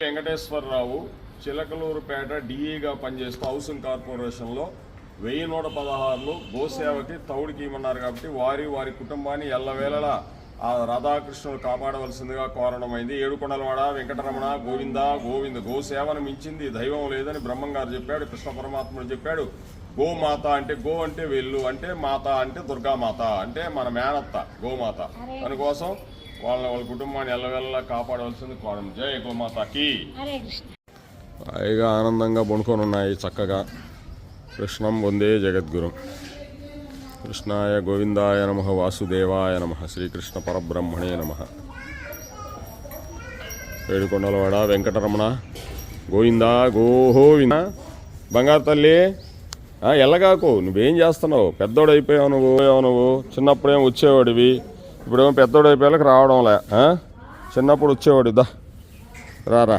వెంకటేశ్వరరావు చిలకలూరుపేట డిఈగా పనిచేస్తూ హౌసింగ్ కార్పొరేషన్లో వెయ్యి నూట పదహారులు గోసేవకి తౌడికి ఇవ్వమన్నారు కాబట్టి వారి వారి కుటుంబాన్ని ఎల్లవేళలా ఆ రాధాకృష్ణుడు కాపాడవలసిందిగా కోరడమైంది. ఏడుకొండలవాడ వెంకటరమణ గోవింద గోవింద గోసేవను మించింది దైవం లేదని బ్రహ్మంగారు చెప్పాడు కృష్ణ పరమాత్ముడు చెప్పాడు. గోమాత అంటే గో అంటే వెళ్ళు అంటే మాత అంటే దుర్గామాత అంటే మన మేనత్త గోమాత. దానికోసం వాళ్ళ వాళ్ళ కుటుంబాన్ని ఎల్లవెల్లా కాపాడవలసింది కోరం. జై గోమాతకి. హరే కృష్ణ. హాయిగా ఆనందంగా పడుకొని ఉన్నాయి చక్కగా. కృష్ణం వందే జగద్గురు. కృష్ణాయ గోవిందాయ నమ వాసుదేవాయ నమ శ్రీకృష్ణ పరబ్రహ్మణే నమ. ఏడుకొండలవాడ వెంకటరమణ. గోవిందా గోవింద బంగారు తల్లి ఆ, ఎల్లగాకు నువ్వేం చేస్తున్నావు? పెద్దోడు అయిపోయావు నువ్వు నువ్వు. చిన్నప్పుడేం వచ్చేవాడివి? ఇప్పుడేమో పెద్దోడు అయిపోయాక రావడంలే చిన్నప్పుడు వచ్చేవాడు దా రారా